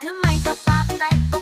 Welcome my top five.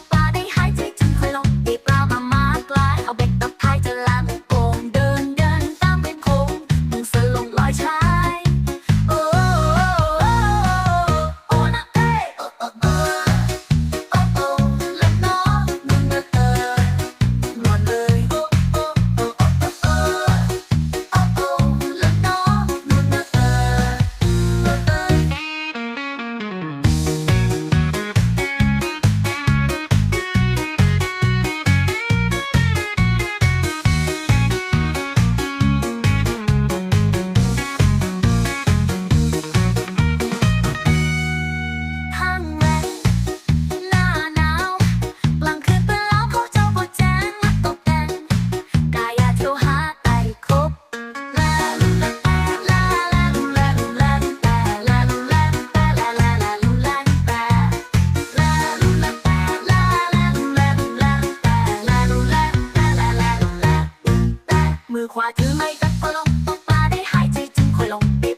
มือขวาถือไม้ตัดก็ลงตกปลาได้หายใจจึงค่อยลง